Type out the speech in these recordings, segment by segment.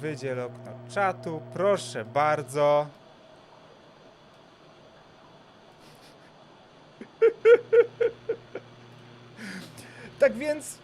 Wydziel okno czatu, proszę bardzo. tak więc,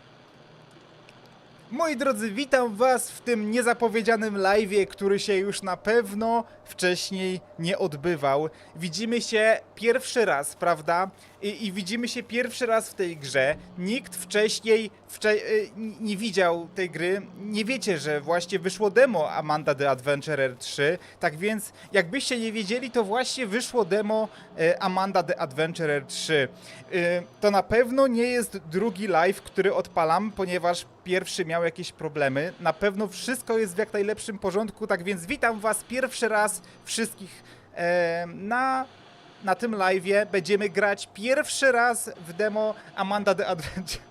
moi drodzy, witam was w tym niezapowiedzianym live'ie, który się już na pewno wcześniej nie odbywał. Widzimy się pierwszy raz, prawda? I, i widzimy się pierwszy raz w tej grze. Nikt wcześniej wcze y, nie widział tej gry. Nie wiecie, że właśnie wyszło demo Amanda The Adventurer 3. Tak więc, jakbyście nie wiedzieli, to właśnie wyszło demo y, Amanda The Adventurer 3. Y, to na pewno nie jest drugi live, który odpalam, ponieważ pierwszy miał jakieś problemy. Na pewno wszystko jest w jak najlepszym porządku, tak więc witam was pierwszy raz wszystkich e, na na tym live'ie będziemy grać pierwszy raz w demo Amanda The Adventure.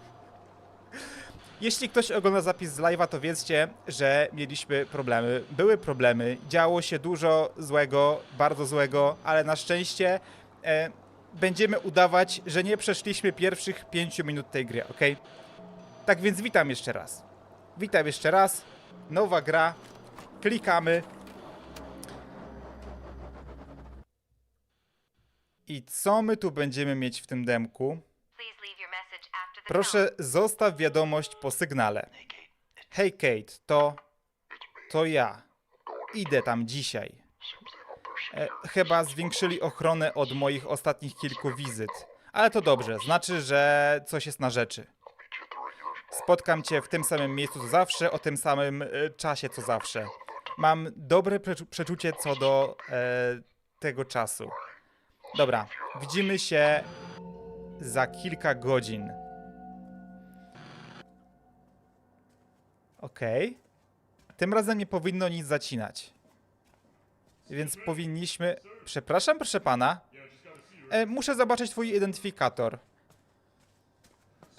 Jeśli ktoś ogląda zapis z live'a, to wiedzcie, że mieliśmy problemy. Były problemy, działo się dużo złego, bardzo złego, ale na szczęście e, będziemy udawać, że nie przeszliśmy pierwszych 5 minut tej gry, ok? Tak więc witam jeszcze raz. Witam jeszcze raz. Nowa gra. Klikamy. I co my tu będziemy mieć w tym demku? Proszę, zostaw wiadomość po sygnale. Hej Kate, to... to ja. Idę tam dzisiaj. E, chyba zwiększyli ochronę od moich ostatnich kilku wizyt. Ale to dobrze, znaczy, że coś jest na rzeczy. Spotkam cię w tym samym miejscu co zawsze, o tym samym e, czasie co zawsze. Mam dobre przeczu- przeczucie co do e, tego czasu. Dobra, widzimy się za kilka godzin. Okej. Tym razem nie powinno nic zacinać. Więc powinniśmy. Przepraszam, proszę pana. E, muszę zobaczyć twój identyfikator.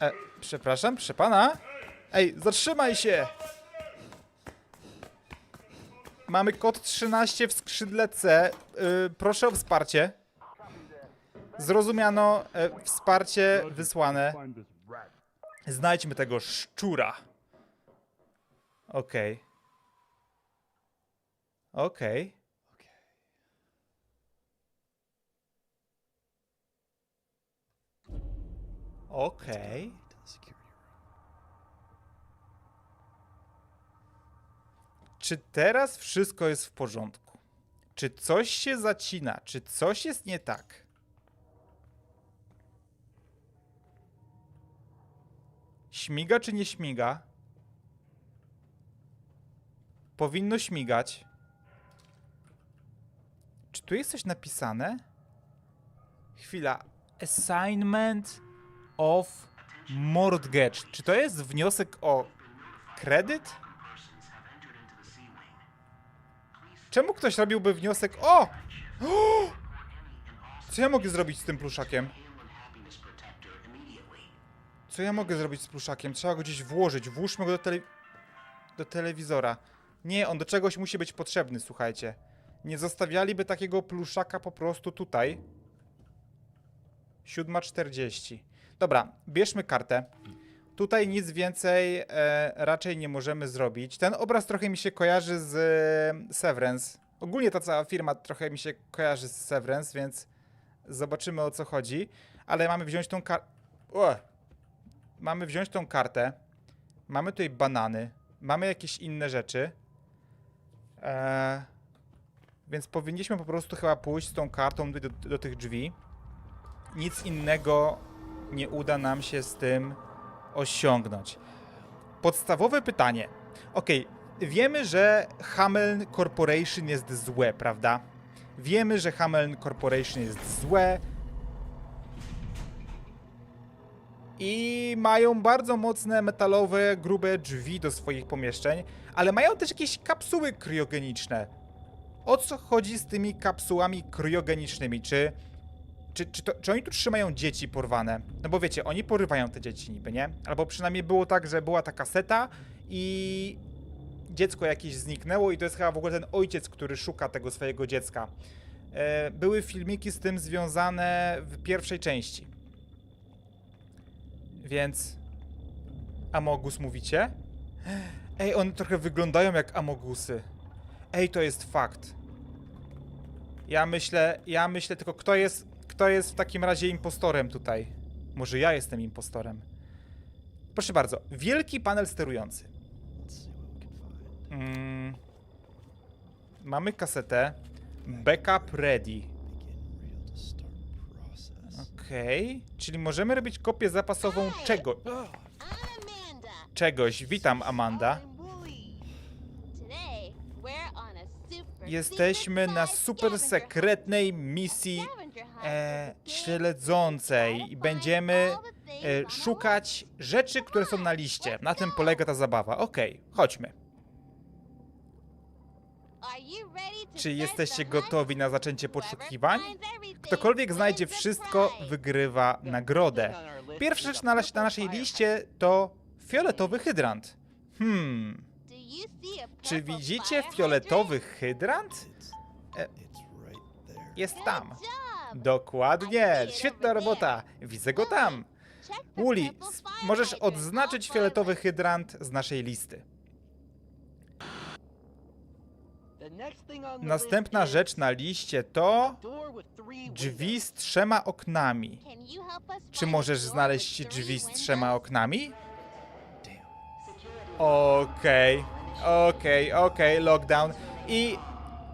E, przepraszam, proszę pana. Ej, zatrzymaj się! Mamy kod 13 w skrzydle C. Y, proszę o wsparcie. Zrozumiano e, wsparcie wysłane. Znajdźmy tego szczura. Okej. Okej. Okej. Czy teraz wszystko jest w porządku? Czy coś się zacina? Czy coś jest nie tak? Śmiga czy nie śmiga? Powinno śmigać. Czy tu jest coś napisane? Chwila. Assignment of mortgage. Czy to jest wniosek o kredyt? Czemu ktoś robiłby wniosek o... Co ja mogę zrobić z tym pluszakiem? Co ja mogę zrobić z pluszakiem? Trzeba go gdzieś włożyć. Włóżmy go do, tele... do telewizora. Nie, on do czegoś musi być potrzebny, słuchajcie. Nie zostawialiby takiego pluszaka po prostu tutaj. 7.40. Dobra, bierzmy kartę. Tutaj nic więcej e, raczej nie możemy zrobić. Ten obraz trochę mi się kojarzy z e, Severance. Ogólnie ta cała firma trochę mi się kojarzy z Severance, więc zobaczymy o co chodzi. Ale mamy wziąć tą kartę. Mamy wziąć tą kartę. Mamy tutaj banany. Mamy jakieś inne rzeczy. E, więc powinniśmy po prostu chyba pójść z tą kartą do, do, tych drzwi. Nic innego nie uda nam się z tym osiągnąć. Podstawowe pytanie. Okej, wiemy, że Hameln Corporation jest złe, prawda? Wiemy, że Hameln Corporation jest złe. I mają bardzo mocne metalowe, grube drzwi do swoich pomieszczeń, ale mają też jakieś kapsuły kryogeniczne. O co chodzi z tymi kapsułami kryogenicznymi? Czy czy, czy, to, czy oni tu trzymają dzieci porwane? No bo wiecie, oni porywają te dzieci niby, nie? Albo przynajmniej było tak, że była ta kaseta i dziecko jakieś zniknęło i to jest chyba w ogóle ten ojciec, który szuka tego swojego dziecka. E, były filmiki z tym związane w pierwszej części. Więc... Amogus mówicie? Ej, one trochę wyglądają jak amogusy. Ej, to jest fakt. Ja myślę, ja myślę tylko, kto jest, kto jest w takim razie impostorem tutaj? Może ja jestem impostorem. Proszę bardzo, wielki panel sterujący. Mm. Mamy kasetę. Backup ready. Okej, okay. czyli możemy robić kopię zapasową czego... Czegoś. Witam, Amanda. Jesteśmy na super sekretnej misji e, śledzącej i będziemy e, szukać rzeczy, które są na liście. Na tym polega ta zabawa. Okej, okay, chodźmy. Czy jesteście gotowi na zaczęcie poszukiwań? Ktokolwiek znajdzie wszystko, wygrywa nagrodę. Pierwsza rzecz na, na naszej liście to fioletowy hydrant. Hmm, czy widzicie fioletowy hydrant? E, jest tam. Dokładnie, świetna robota. Widzę go tam. Wuli, możesz odznaczyć fioletowy hydrant z naszej listy. Następna rzecz na liście to drzwi z trzema oknami. Czy możesz znaleźć drzwi z trzema oknami? Okej, okej, okej, lockdown. I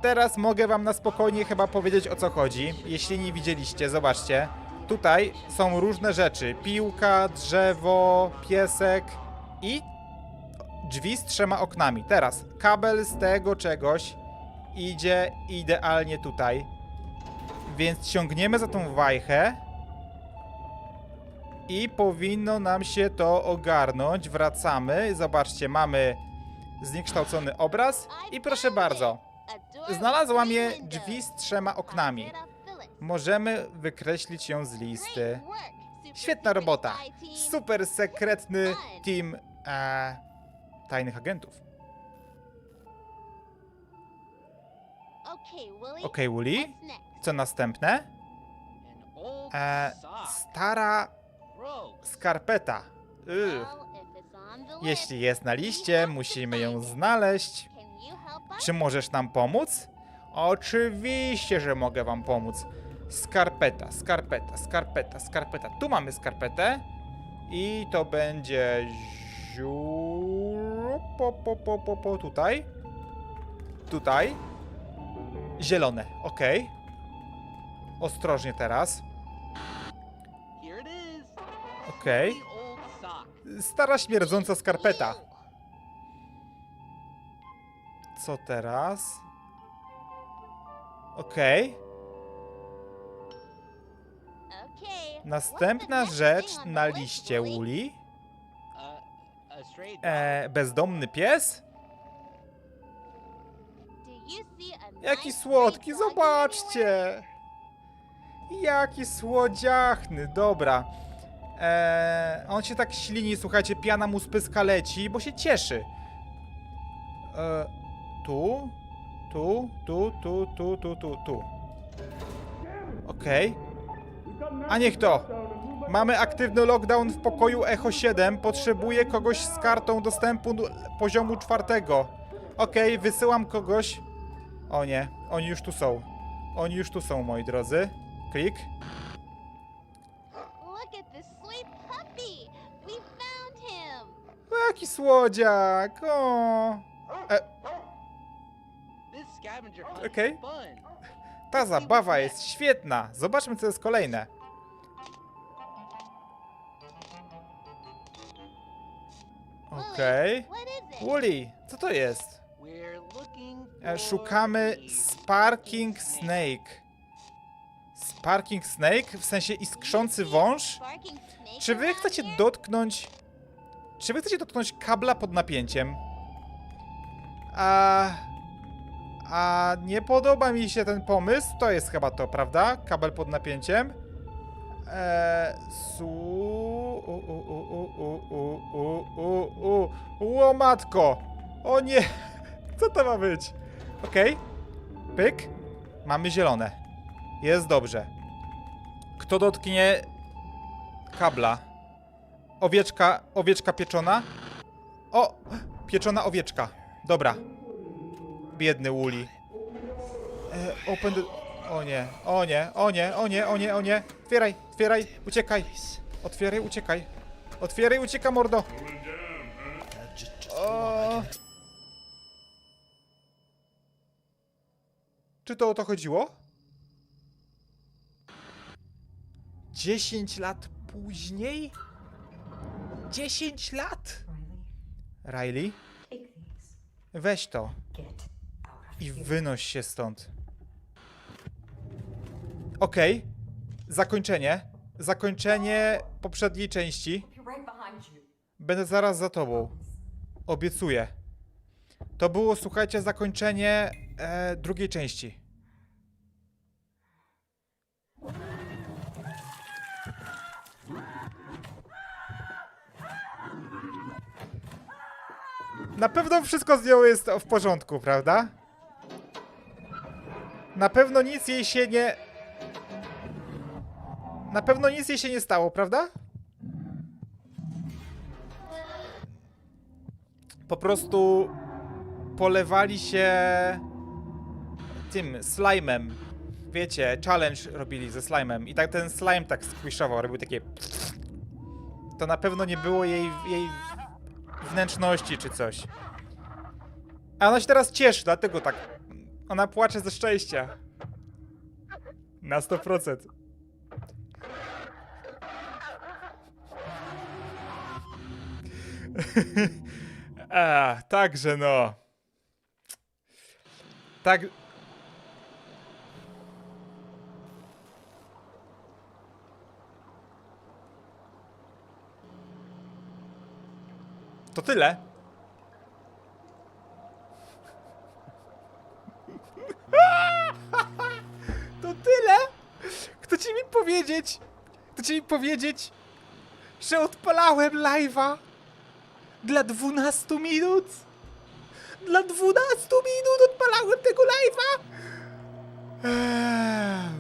teraz mogę wam na spokojnie chyba powiedzieć o co chodzi. Jeśli nie widzieliście, zobaczcie. Tutaj są różne rzeczy. Piłka, drzewo, piesek i drzwi z trzema oknami. Teraz kabel z tego czegoś idzie idealnie tutaj. Więc ciągniemy za tą wajchę. I powinno nam się to ogarnąć. Wracamy. Zobaczcie, mamy zniekształcony obraz. I proszę bardzo, znalazłam je drzwi z trzema oknami. Możemy wykreślić ją z listy. Świetna robota. Super sekretny team e, tajnych agentów. Okay. Okej, Wooly. What's next? Co następne? E, stara skarpeta. Ugh. Jeśli jest na liście, musimy ją znaleźć. Czy możesz nam pomóc? Oczywiście, że mogę wam pomóc. Skarpeta, skarpeta, skarpeta, skarpeta. Tu mamy skarpetę. I to będzie ziu... Po, po, po, po, po, tutaj. Tutaj. Zielone, ok. Ostrożnie teraz. Okej. Stara śmierdząca skarpeta. Co teraz? Okej. Okay. Następna rzecz na liście? Uli. E, bezdomny pies? Do you see a Jaki słodki, zobaczcie! Jaki słodziachny, dobra. E, on się tak ślini, słuchajcie, piana mu z pyska leci, bo się cieszy. E, tu, tu, tu, tu, tu, tu, tu, tu. Okej. A niech to! Mamy aktywny lockdown w pokoju Echo 7. Potrzebuję kogoś z kartą dostępu do poziomu czwartego. Okej, wysyłam kogoś. O nie, oni już tu są. Oni już tu są, moi drodzy. Klik. O, jaki słodziak! O. E, Okej. ta zabawa jest świetna. Zobaczmy, co jest kolejne. Okej. It? Wooly, co to jest? Szukamy Sparking Snake. Sparking Snake? W sensie iskrzący wąż? Czy wy chcecie dotknąć... Czy wy chcecie dotknąć kabla pod napięciem? A... A nie podoba mi się ten pomysł. To jest chyba to, prawda? Kabel pod napięciem. Eee, su... U, u, u, u, u, u, u, u. Łomatko! O nie! Co to ma być? Okej. Pyk. Mamy zielone. Jest dobrze. Kto dotknie kabla? Owieczka, owieczka pieczona. O! Pieczona owieczka. Dobra. Biedny Wuli. E, open the... O nie, o nie, o nie, o nie, o nie, o nie. Otwieraj, otwieraj, uciekaj. Otwieraj, uciekaj. Otwieraj, ucieka, mordo. O... Czy to o to chodziło? 10 lat później? 10 lat? Riley? Weź to i wynoś się stąd. Okej. Zakończenie. Zakończenie poprzedniej części. Będę zaraz za tobą. Obiecuję. To było, słuchajcie, zakończenie e, drugiej części. Na pewno wszystko z nią jest w porządku, prawda? Na pewno nic jej się nie... Na pewno nic jej się nie stało, prawda? Po prostu polewali się tym slime'em. Wiecie, challenge robili ze slime'em i tak ten slime tak squishował, robił takie to na pewno nie było jej, jej wnętrzności czy coś. A ona się teraz cieszy, dlatego tak. Ona płacze ze szczęścia. Na 100%. A, także no. Tak. To tyle. To tyle? Chcecie mi powiedzieć? Chcecie mi powiedzieć, że odpalałem live'a dla 12 minut? Dla 12 minut odpalałem tego live'a? Eee.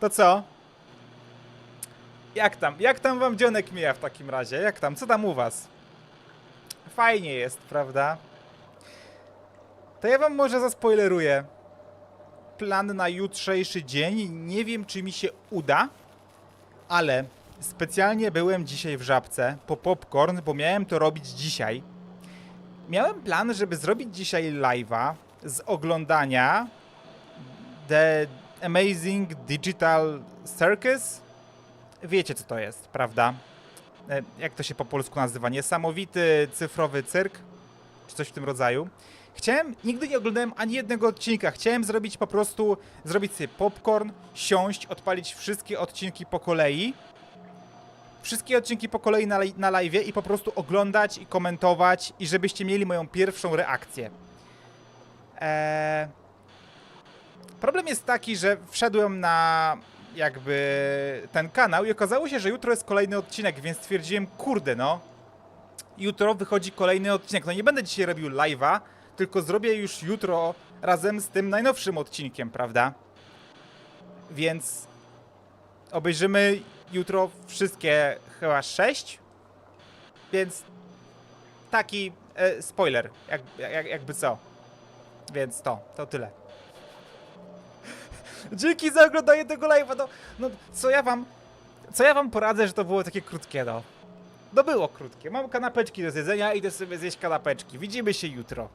To co? Jak tam? Jak tam wam dzionek mija w takim razie? Jak tam? Co tam u was? Fajnie jest, prawda? To ja wam może zaspoileruję plan na jutrzejszy dzień. Nie wiem, czy mi się uda, ale specjalnie byłem dzisiaj w Żabce po popcorn, bo miałem to robić dzisiaj. Miałem plan, żeby zrobić dzisiaj live'a z oglądania The Amazing Digital Circus. Wiecie, co to jest, prawda? E, Jak to się po polsku nazywa? Niesamowity cyfrowy cyrk? Czy coś w tym rodzaju. Chciałem, nigdy nie oglądałem ani jednego odcinka. Chciałem zrobić po prostu, zrobić sobie popcorn, siąść, odpalić wszystkie odcinki po kolei. Wszystkie odcinki po kolei na, na live i po prostu oglądać i komentować i żebyście mieli moją pierwszą reakcję. Eee... Problem jest taki, że wszedłem na jakby ten kanał i okazało się, że jutro jest kolejny odcinek, więc stwierdziłem, kurde no, jutro wychodzi kolejny odcinek. No nie będę dzisiaj robił live'a, tylko zrobię już jutro razem z tym najnowszym odcinkiem, prawda? Więc obejrzymy jutro wszystkie chyba sześć, więc taki e, spoiler, jak, jak, jakby co. Więc to, to tyle. Dzięki za oglądanie tego live'a, no, no co ja wam, co ja wam poradzę, że to było takie krótkie, no. No było krótkie. Mam kanapeczki do zjedzenia, idę sobie zjeść kanapeczki. Widzimy się jutro.